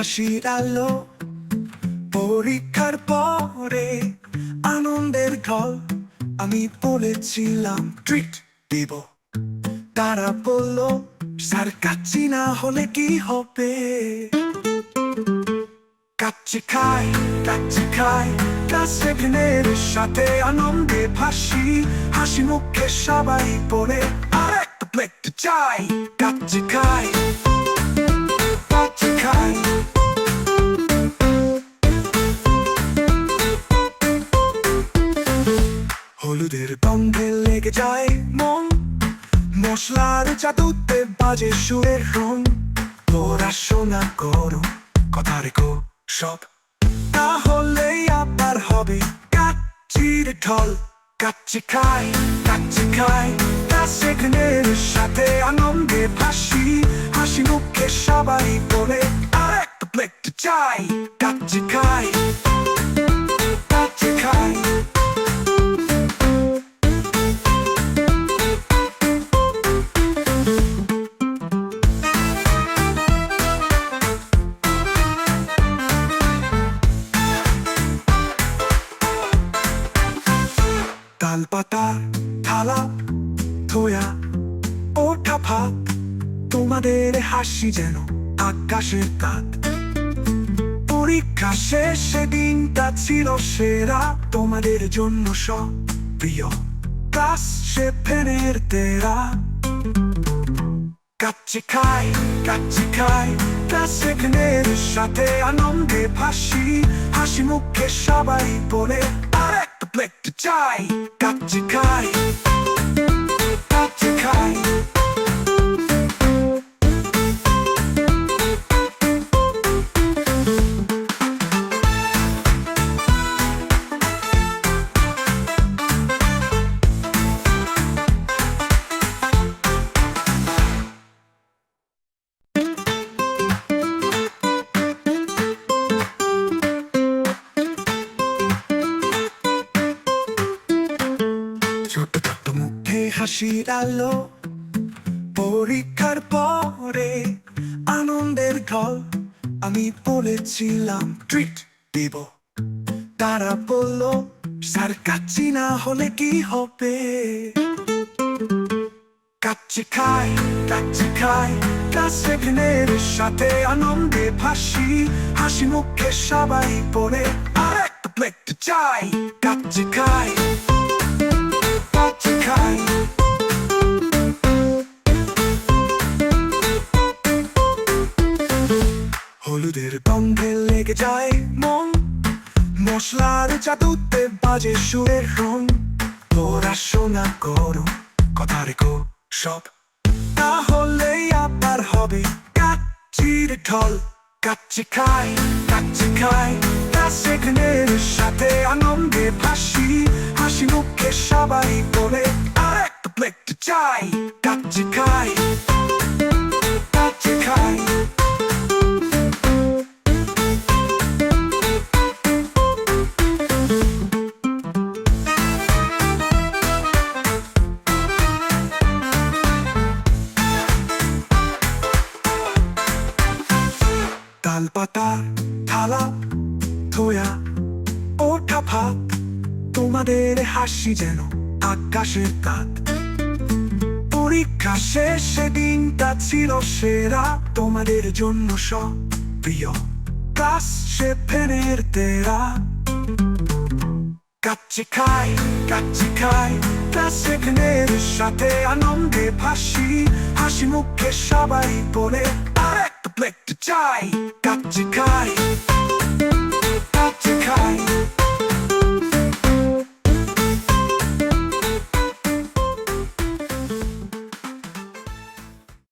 হাসির আলো পরীক্ষার পরে আনন্দের ঘর আমি বলেছিলাম ট্রিট দিব। তারা বলল, স্যার, কাচ্চি না হলে কি হবে? কাচ্চি খাই কাচ্চি খাই কাছের সাথে আনন্দে ভাসি হাসি মুখে সবাই পরে আর একটা প্লেট চাই। কাচ্ছি খাই হলুদের গন্ধে লেগে যায় মন। মশলার জাদুতে বাজে সুরের রং। পড়াশোনা করো কথা রেখো সব। তাহলে আবার হবে কাচ্চির ঢল। কাচ্চি খাই কাচ্চি খাই। তা সেখানের সাথে আনন্দে ভাসি। হাসি মুখে সবাই বলে আর একটা প্লেট চাই। কাচ্চি খাই কাচ্চি খাই। ওঠা তোমাদের হাসি যেন আকাশের কাত পরীক্ষা শেষে দিনটা ছিল সেরা, তোমাদের জন্য সব প্রিয় ক্লাস সে ফেনের তেরা। কাচ্চি খাই কাচ্চি খাই ক্লাসের সাথে আনন্দে ভাসি। হাসি মুখে সবাই বলে আর একটা প্লেট চাই। কাচ্চি খাই হাসির আলো পরীক্ষার পরে আনন্দের ঘর আমি বলেছিলাম, ট্রিট দিব। তারা বলল, স্যার, কাচ্চি না হলে কি হবে? কাচ্চি খাই কাচ্চি খাই কাছের সাথে আনন্দে ভাসি, হাসি মুখে সবাই বলে আর একটা প্লেট চাই। কাচ্চি খাই হলুদের লেগে যায় মন। মশলার জাদুতে বাজে সুরের রং। পড়াশোনা করো কথা রেখো সব তাহলে আবার হবে কাচ্চির ঢল। কাচ্চি খাই কাচ্চি খাই সেখানের সাথে আনন্দে ভাসি। হাসি মুখে সবাই বলে আর একটা প্লেট চাই। কাচ্চি খাই। পাতা, থালা ধোয়া ওঠা ভাত তোমাদের হাসি যেন আকাশের কাত পরীক্ষা শেষে দিনটা ছিল সেরা, তোমাদের জন্য সব ক্লাস সে ফেনের তেরা। কাচ্চি খাই কাচ্চি খাই ক্লাসের সাথে আনন্দে ভাসি। হাসি মুখে সবাই বলে Click to chai, got to kai, got to kai.